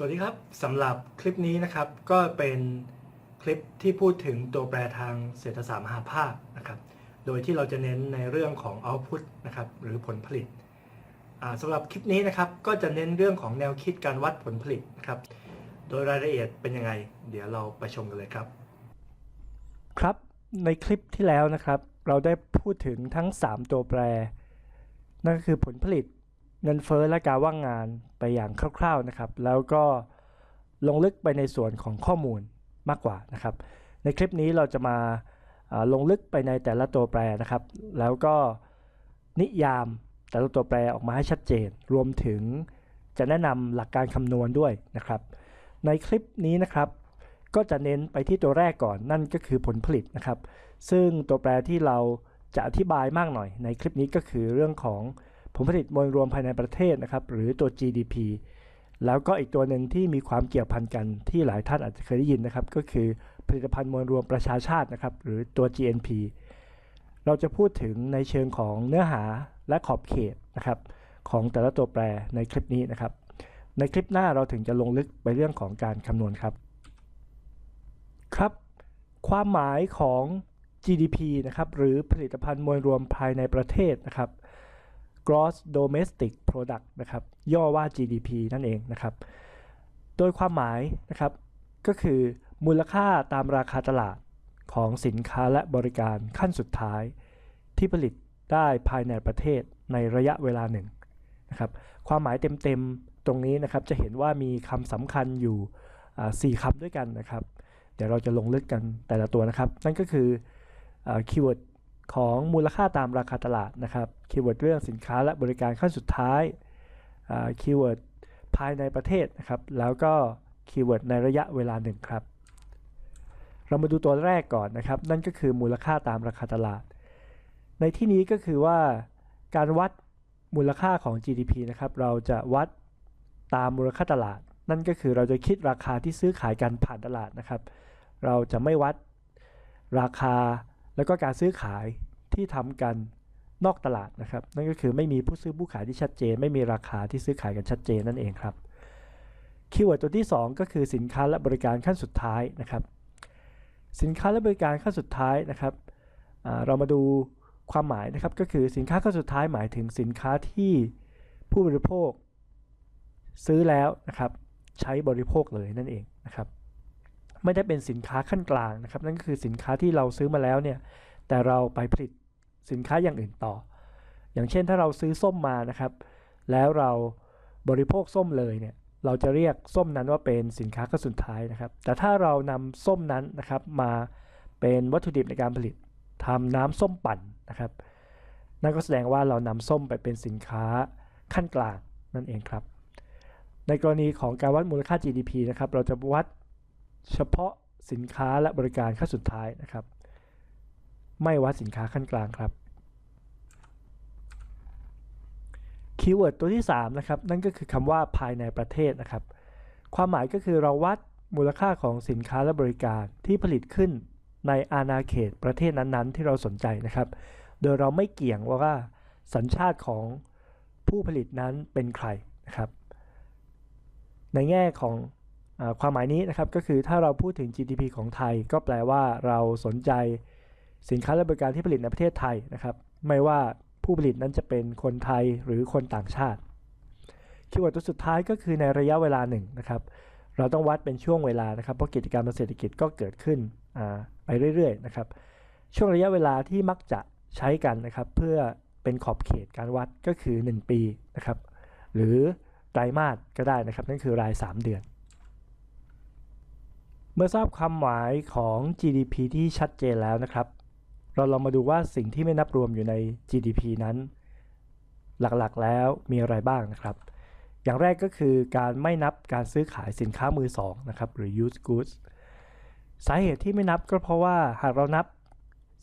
สวัสดีครับสำหรับคลิปนี้นะครับก็เป็นคลิปที่พูดถึงตัวแปรทางเศรษฐศาสตร์มหาภาคนะครับโดยที่เราจะเน้นในเรื่องของ output นะครับหรือผลผลิตสำหรับคลิปนี้นะครับก็จะเน้นเรื่องของแนวคิดการวัดผลผลิตนะครับโดยรายละเอียดเป็นยังไง เดี๋ยวเราไปชมกันเลยครับ ครับในคลิปที่แล้วนะครับ เราได้พูดถึงทั้ง 3 ตัวแปร นั่นก็คือผลผลิต เงินเฟ้อและการว่างงานไปอย่างคร่าวๆนะครับ แล้วก็ลงลึกไปในส่วนของข้อมูลมากกว่านะครับ ในคลิปนี้เราจะมาอ่าลงลึกไปในแต่ละตัวแปรนะครับ แล้วก็นิยามแต่ละตัวแปรออกมาให้ชัดเจน รวมถึงจะแนะนำหลักการคำนวณด้วยนะครับ ในคลิปนี้นะครับก็จะเน้นไปที่ตัวแรกก่อนนั่นก็คือผลผลิตนะครับ ซึ่งตัวแปรที่เราจะอธิบายมากหน่อยในคลิปนี้ก็คือเรื่องของ ผลผลิตมวลรวมภายในประเทศนะครับ หรือตัว GDP แล้วก็อีกตัวหนึ่งที่มีความเกี่ยวพันกันที่หลายท่านอาจจะเคยได้ยินนะครับ ก็คือผลิตภัณฑ์มวลรวมประชาชาตินะครับ หรือตัว GNP เราจะพูดถึงในเชิงของเนื้อหาและขอบเขตนะครับของแต่ละตัวแปรในคลิปนี้นะครับ ในคลิปหน้าเราถึงจะลงลึกไปเรื่องของการคำนวณครับ ครับ ความหมายของ GDP นะครับหรือผลิตภัณฑ์มวลรวมภายในประเทศนะครับ Gross Domestic Product นะครับย่อว่า GDP นั่นเองนะครับ โดยความหมายนะครับก็คือมูลค่าตามราคาตลาดของสินค้าและบริการขั้นสุดท้าย ที่ผลิตได้ภายในประเทศในระยะเวลาหนึ่งนะครับความหมายเต็มๆตรงนี้นะครับจะเห็นว่ามีคำสำคัญอยู่สี่คำด้วยกันนะครับ เดี๋ยวเราจะลงลึกกันแต่ละตัวนะครับ นั่นก็คือคีย์เวิร์ด ของมูลค่าตามราคาตลาดนะครับคีย์เวิร์ดเรื่องสินค้าและบริการขั้นสุดท้ายคีย์เวิร์ดภายในประเทศนะครับแล้วก็คีย์เวิร์ดในระยะเวลาหนึ่งครับ เรามาดูตัวแรกก่อนนะครับ นั่นก็คือมูลค่าตามราคาตลาด ในที่นี้ก็คือว่าการวัดมูลค่าของ GDP นะครับ เราจะวัดตามมูลค่าตลาด นั่นก็คือเราจะคิดราคาที่ซื้อขายกันผ่านตลาดนะครับ เราจะไม่วัดราคา แล้วก็การซื้อขายที่ทำกันนอกตลาดนะครับ นั่นก็คือไม่มีผู้ซื้อผู้ขายที่ชัดเจน ไม่มีราคาที่ซื้อขายกันชัดเจนนั่นเองครับคีย์เวิร์ดตัวที่ 2 ก็คือสินค้าและบริการขั้นสุดท้ายนะครับ สินค้าและบริการขั้นสุดท้ายนะครับเรามาดูความหมายนะครับก็คือสินค้าขั้นสุดท้ายหมายถึงสินค้าที่ผู้บริโภค ซื้อแล้วนะครับ ใช้บริโภคเลยนั่นเองนะครับ ไม่ได้เป็นสินค้าขั้นกลางนะครับ นั่นก็คือสินค้าที่เราซื้อมาแล้วเนี่ย แต่เราไปผลิตสินค้าอย่างอื่นต่อ อย่างเช่นถ้าเราซื้อส้มมานะครับ แล้วเราบริโภคส้มเลยเนี่ย เราจะเรียกส้มนั้นว่าเป็นสินค้าขั้นสุดท้ายนะครับ แต่ถ้าเรานำส้มนั้นนะครับมาเป็นวัตถุดิบในการผลิตทำน้ำส้มปั่นนะครับ นั่นก็แสดงว่าเรานำส้มไปเป็นสินค้าขั้นกลางนั่นเองครับ ในกรณีของการวัดมูลค่า GDP นะครับ เราจะวัด เฉพาะสินค้าและบริการขั้นสุดท้ายนะครับ ไม่วัดสินค้าขั้นกลางครับคีย์เวิร์ดตัวที่3นะครับนั่นก็คือคำว่าภายในประเทศนะครับ ความหมายก็คือเราวัดมูลค่าของสินค้าและบริการที่ผลิตขึ้นในอาณาเขตประเทศนั้นๆ ที่เราสนใจนะครับ โดยเราไม่เกี่ยงว่าสัญชาติของผู้ผลิตนั้นเป็นใครนะครับ ในแง่ของ ความหมายนี้นะครับก็คือถ้าเราพูดถึง GDP ของไทย ก็แปลว่าเราสนใจสินค้าและบริการที่ผลิตในประเทศไทยนะครับ ไม่ว่าผู้ผลิตนั้นจะเป็นคนไทยหรือคนต่างชาติคีย์เวิร์ดตัวสุดท้ายก็คือในระยะเวลาหนึ่งนะครับ เราต้องวัดเป็นช่วงเวลานะครับเพราะกิจกรรมทางเศรษฐกิจก็เกิดขึ้นไปเรื่อยๆนะครับ ช่วงระยะเวลาที่มักจะใช้กันนะครับ เพื่อเป็นขอบเขตการวัดก็คือ 1 ปีนะครับ หรือไตรมาสก็ได้นะครับ นั่นคือราย 3 เดือน เมื่อทราบความหมายของ GDP ที่ชัดเจนแล้วนะครับ เราลองมาดูว่าสิ่งที่ไม่นับรวมอยู่ใน GDP นั้น หลักๆแล้วมีอะไรบ้างนะครับ อย่างแรกก็คือการไม่นับการซื้อขายสินค้ามือสองนะครับหรือ used goods สาเหตุที่ไม่นับก็เพราะว่าหากเรานับ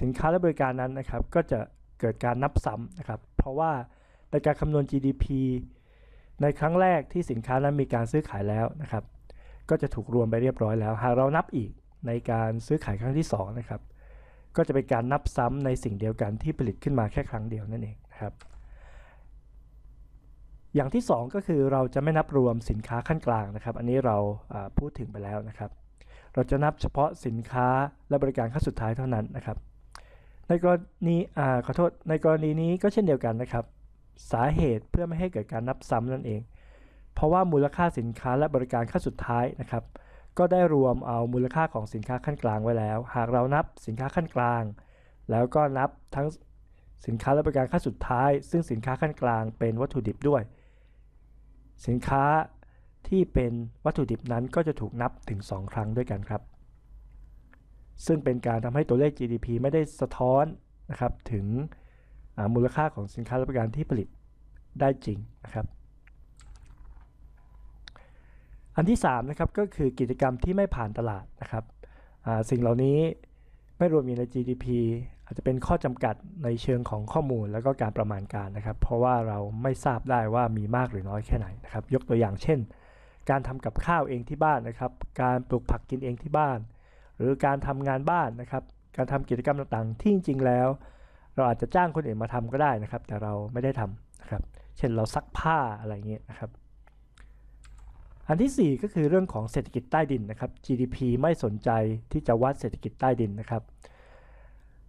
สินค้าและบริการนั้นนะครับ ก็จะเกิดการนับซ้ำนะครับ เพราะว่าในการคำนวณ GDP ในครั้งแรกที่สินค้านั้นมีการซื้อขายแล้วนะครับ ก็จะถูกรวมไปเรียบร้อยแล้ว หากเรานับอีกในการซื้อขายครั้งที่2นะครับ ก็จะเป็นการนับซ้ำในสิ่งเดียวกันที่ผลิตขึ้นมาแค่ครั้งเดียวนั่นเองนะครับ อย่างที่ 2 ก็คือเราจะไม่นับรวมสินค้าขั้นกลางนะครับ อันนี้เราพูดถึงไปแล้วนะครับ เราจะนับเฉพาะสินค้าและบริการขั้นสุดท้ายเท่านั้นนะครับ ในกรณีขอโทษในกรณีนี้ก็เช่นเดียวกันนะครับ สาเหตุเพื่อไม่ให้เกิดการนับซ้ำนั่นเอง เพราะว่ามูลค่าสินค้าและบริการขั้นสุดท้ายนะครับ ก็ได้รวมเอามูลค่าของสินค้าขั้นกลางไว้แล้ว หากเรานับสินค้าขั้นกลาง แล้วก็นับทั้งสินค้าและบริการขั้นสุดท้าย ซึ่งสินค้าขั้นกลางเป็นวัตถุดิบด้วย สินค้าที่เป็นวัตถุดิบนั้นก็จะถูกนับถึง 2 ครั้งด้วยกันครับ ซึ่งเป็นการทำให้ตัวเลข GDP ไม่ได้สะท้อนนะครับถึงมูลค่าของสินค้าและบริการที่ผลิตได้จริงนะครับ อันที่3นะครับก็คือกิจกรรมที่ไม่ผ่านตลาดนะครับสิ่งเหล่านี้ไม่รวมอยู่ใน GDP อาจจะเป็นข้อจำกัดในเชิงของข้อมูลแล้วก็การประมาณการนะครับ เพราะว่าเราไม่ทราบได้ว่ามีมากหรือน้อยแค่ไหนนะครับ ยกตัวอย่างเช่น การทำกับข้าวเองที่บ้านนะครับ การปลูกผักกินเองที่บ้าน หรือการทำงานบ้านนะครับ การทำกิจกรรมต่างๆ ที่จริง ๆ แล้ว เราอาจจะจ้างคนอื่นมาทำก็ได้นะครับ แต่เราไม่ได้ทำนะครับ เช่นเราซักผ้าอะไรเงี้ยนะครับ อันที่ 4 ก็คือเรื่องของเศรษฐกิจใต้ดินนะครับ GDP ไม่สนใจที่จะวัดเศรษฐกิจใต้ดินนะครับ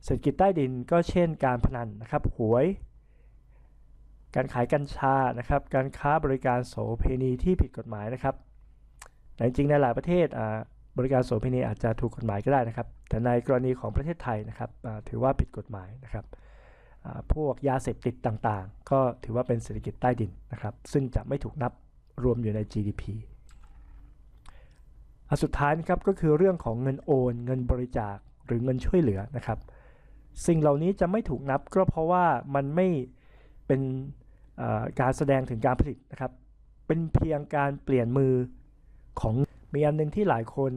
เศรษฐกิจใต้ดินก็เช่นการพนันนะครับหวย การขายกัญชานะครับ การค้าบริการโสเพณีที่ผิดกฎหมายนะครับ แต่จริงๆในหลายประเทศบริการโสเพณีอาจจะถูกกฎหมายก็ได้นะครับ แต่ในกรณีของประเทศไทยนะครับถือว่าผิดกฎหมายนะครับพวกยาเสพติดต่างๆ ก็ถือว่าเป็นเศรษฐกิจใต้ดินนะครับ ซึ่งจะไม่ถูกนับ รวมอยู่ใน GDP อันสุดท้ายนะครับก็คือเรื่องของเงินโอน เงินบริจาคหรือเงินช่วยเหลือนะครับ สิ่งเหล่านี้จะไม่ถูกนับก็เพราะว่ามันไม่เป็นการแสดงถึงการผลิตนะครับ เป็นเพียงการเปลี่ยนมือของมีอันหนึ่งที่หลายคน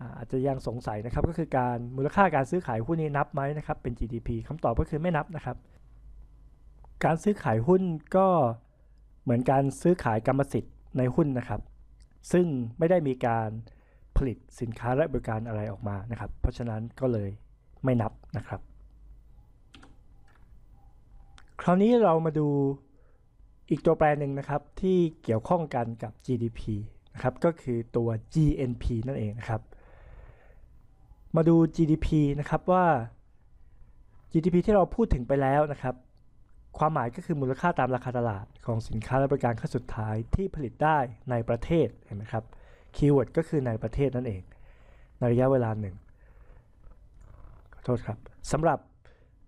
อาอาจจะยังสงสัยนะครับก็คือการมูลค่าการซื้อขายหุ้นนี้นับไหมนะครับเป็น GDP คำตอบก็คือไม่นับนะครับ การซื้อขายหุ้นก็ เหมือนการซื้อขายกรรมสิทธิ์ในหุ้นนะครับ ซึ่งไม่ได้มีการผลิตสินค้าและบริการอะไรออกมานะครับ เพราะฉะนั้นก็เลยไม่นับนะครับ คราวนี้เรามาดูอีกตัวแปรหนึ่งนะครับที่เกี่ยวข้องกันกับ GDP นะครับก็คือตัว GNP นั่นเองนะครับ มาดู GDP นะครับว่า GDP ที่เราพูดถึงไปแล้วนะครับ ความหมายก็คือมูลค่าตามราคาตลาดของสินค้าและบริการขั้นสุดท้ายที่ผลิตได้ในประเทศเห็นไหมครับคีย์เวิร์ดก็คือในประเทศนั่นเองในระยะเวลาหนึ่งขอโทษครับสำหรับ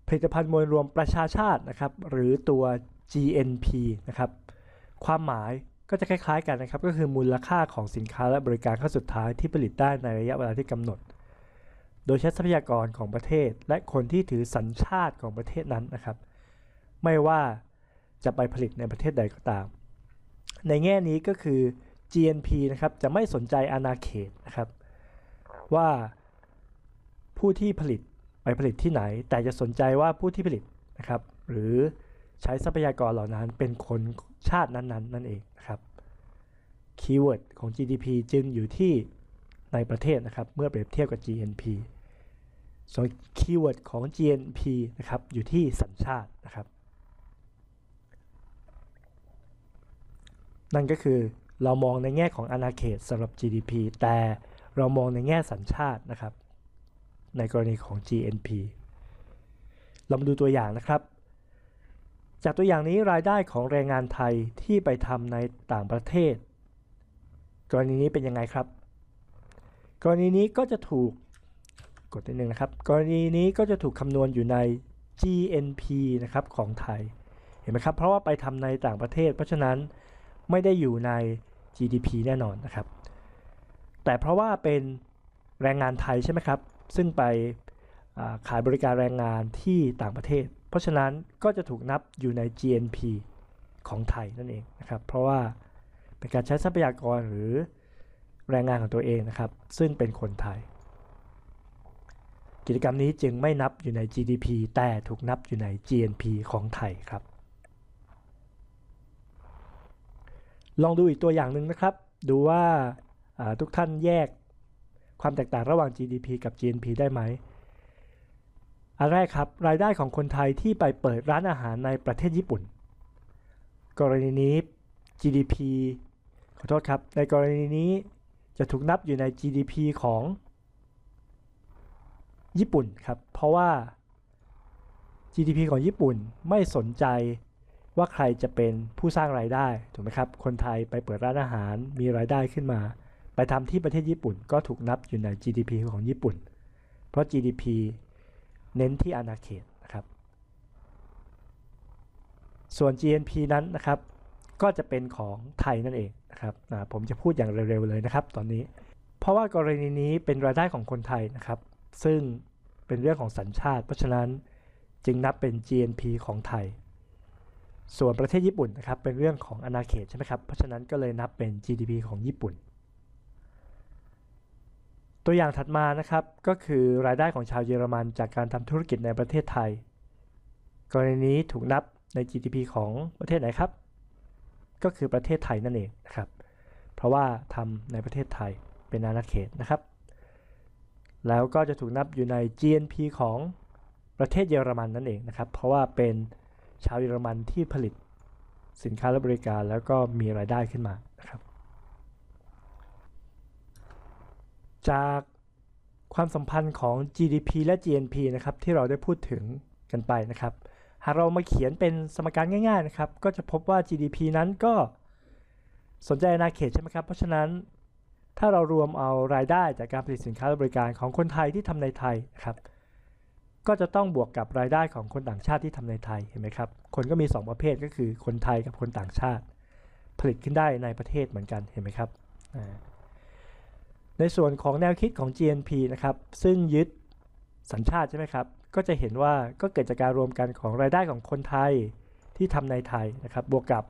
ผลิตภัณฑ์มวลรวมประชาชาตินะครับหรือตัว GNP นะครับความหมายก็จะคล้ายๆกันนะครับก็คือมูลค่าของสินค้าและบริการขั้นสุดท้ายที่ผลิตได้ในระยะเวลาที่กำหนด โดยใช้ทรัพยากรของประเทศ และคนที่ถือสัญชาติของประเทศนั้นนะครับ ไม่ว่าจะไปผลิตในประเทศใดก็ตาม ในแง่นี้ก็คือ GNP นะครับจะไม่สนใจอาณาเขตนะครับ ว่าผู้ที่ผลิตไปผลิตที่ไหน แต่จะสนใจว่าผู้ที่ผลิตนะครับ หรือใช้ทรัพยากรเหล่านั้นเป็นคนชาตินั้นๆนั่นเองนะครับคีย์เวิร์ดของ GDP จึงอยู่ที่ในประเทศนะครับเมื่อเปรียบเทียบกับ GNP ส่วนคีย์เวิร์ดของ GNP นะครับอยู่ที่สัญชาตินะครับ นั่นก็คือเรามองในแง่ของอาณาเขตสำหรับ GDP แต่เรามองในแง่สัญชาตินะครับ ในกรณีของ GNP เรามาดูตัวอย่างนะครับ จากตัวอย่างนี้รายได้ของแรงงานไทยที่ไปทำในต่างประเทศ กรณีนี้เป็นยังไงครับ กรณีนี้ก็จะถูกกดนิดนึงนะครับ กรณีนี้ก็จะถูกคำนวณอยู่ใน GNP นะครับของไทย เห็นไหมครับ เพราะว่าไปทำในต่างประเทศ เพราะฉะนั้น ไม่ได้อยู่ใน GDP แน่นอนนะครับ แต่เพราะว่าเป็นแรงงานไทยใช่ไหมครับ ซึ่งไปขายบริการแรงงานที่ต่างประเทศ เพราะฉะนั้นก็จะถูกนับอยู่ใน GNP ของไทยนั่นเองนะครับ เพราะว่าเป็นการใช้ทรัพยากรหรือแรงงานของตัวเองนะครับ ซึ่งเป็นคนไทย กิจกรรมนี้จึงไม่นับอยู่ใน GDP แต่ถูกนับอยู่ใน GNP ของไทยครับ ลองดูอีกตัวอย่างหนึ่งนะครับ ดูว่าทุกท่านแยกความแตกต่างระหว่าง GDP กับ GNP ได้ไหมอันแรกครับ รายได้ของคนไทยที่ไปเปิดร้านอาหารในประเทศญี่ปุ่น กรณีนี้ GDP ขอโทษครับ ในกรณีนี้จะถูกนับอยู่ใน GDP ของ ญี่ปุ่นครับ เพราะว่า GDP ของญี่ปุ่นไม่สนใจ ว่าใครจะเป็นผู้สร้างรายได้ถูกไหมครับ คนไทยไปเปิดร้านอาหารมีรายได้ขึ้นมา ไปทำที่ประเทศญี่ปุ่นก็ถูกนับอยู่ใน GDP ของญี่ปุ่น เพราะ GDP เน้นที่อาณาเขตนะครับ ส่วน GNP นั้นนะครับ ก็จะเป็นของไทยนั่นเองนะครับผมจะพูดอย่างเร็วๆเลยนะครับตอนนี้ เพราะว่ากรณีนี้เป็นรายได้ของคนไทยนะครับ ซึ่งเป็นเรื่องของสัญชาติ เพราะฉะนั้นจึงนับเป็น GNP ของไทย ส่วนประเทศญี่ปุ่นนะครับเป็นเรื่องของอาณาเขตใช่ไหมครับ เพราะฉะนั้นก็เลยนับเป็น GDP ของญี่ปุ่น ตัวอย่างถัดมานะครับก็คือรายได้ของชาวเยอรมันจากการทำธุรกิจในประเทศไทย กรณีนี้ถูกนับใน GDP ของประเทศไหนครับ ก็คือประเทศไทยนั่นเองนะครับ เพราะว่าทำในประเทศไทยเป็นอาณาเขตนะครับ แล้วก็จะถูกนับอยู่ใน GNP ของประเทศเยอรมันนั่นเองนะครับ เพราะว่าเป็น ชาวเยอรมันที่ผลิตสินค้าและบริการแล้วก็มีรายได้ขึ้นมานะครับ จากความสัมพันธ์ของ GDP และ GNP นะครับที่เราได้พูดถึงกันไปนะครับ หากเรามาเขียนเป็นสมการง่ายๆนะครับ ก็จะพบว่า GDP นั้นก็สนใจอาณาเขตใช่ไหมครับ เพราะฉะนั้นถ้าเรารวมเอารายได้จากการผลิตสินค้าและบริการของคนไทยที่ทำในไทยนะครับ ก็จะต้องบวกกับรายได้ของคนต่างชาติที่ทำในไทยเห็นไหมครับ คนก็มี 2 ประเภทก็คือคนไทยกับคนต่างชาติ ผลิตขึ้นได้ในประเทศเหมือนกันเห็นไหมครับ ในส่วนของแนวคิดของ GNP นะครับ ซึ่งยึดสัญชาติใช่ไหมครับ ก็จะเห็นว่าก็เกิดจากการรวมกันของรายได้ของคนไทยที่ทำในไทยนะครับ บวกกับ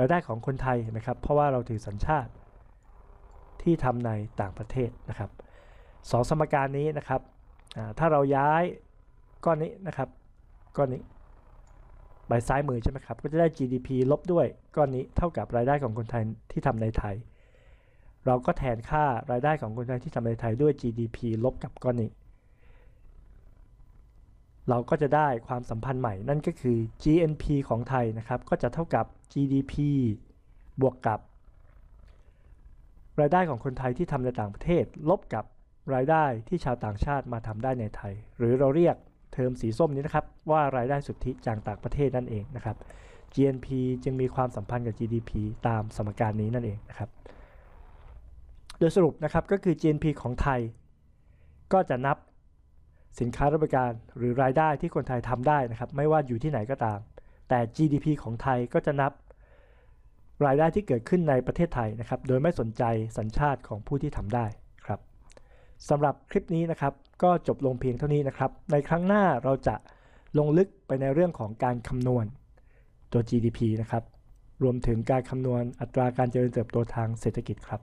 รายได้ของคนไทยเห็นไหมครับ เพราะว่าเราถือสัญชาติที่ทำในต่างประเทศนะครับสองสมการนี้นะครับ ถ้าเราย้ายก้อนนี้นะครับก้อนนี้ไปซ้ายมือใช่ไหมครับ ก็จะได้ GDP ลบด้วยก้อนนี้เท่ากับรายได้ของคนไทยที่ทำในไทย เราก็แทนค่ารายได้ของคนไทยที่ทำในไทยด้วย GDP ลบกับก้อนนี้ เราก็จะได้ความสัมพันธ์ใหม่นั่นก็คือ GNP ของไทยนะครับ ก็จะเท่ากับ GDP บวกกับ รายได้ของคนไทยที่ทำในต่างประเทศ ลบกับ รายได้ที่ชาวต่างชาติมาทำได้ในไทย หรือเราเรียกเทอมสีส้มนี้นะครับว่ารายได้สุทธิจากต่างประเทศนั่นเองนะครับ GNP จึงมีความสัมพันธ์กับ GDP ตามสมการนี้นั่นเองนะครับ โดยสรุปนะครับก็คือ GNP ของไทย ก็จะนับสินค้าและบริการหรือรายได้ที่คนไทยทำได้นะครับ ไม่ว่าอยู่ที่ไหนก็ตาม แต่ GDP ของไทยก็จะนับรายได้ที่เกิดขึ้นในประเทศไทยนะครับ โดยไม่สนใจสัญชาติของผู้ที่ทำได้ สำหรับคลิปนี้นะครับ ก็จบลงเพียงเท่านี้นะครับ ในครั้งหน้าเราจะลงลึกไปในเรื่องของการคำนวณตัว GDP นะครับ รวมถึงการคำนวณอัตราการเจริญเติบโตทางเศรษฐกิจครับ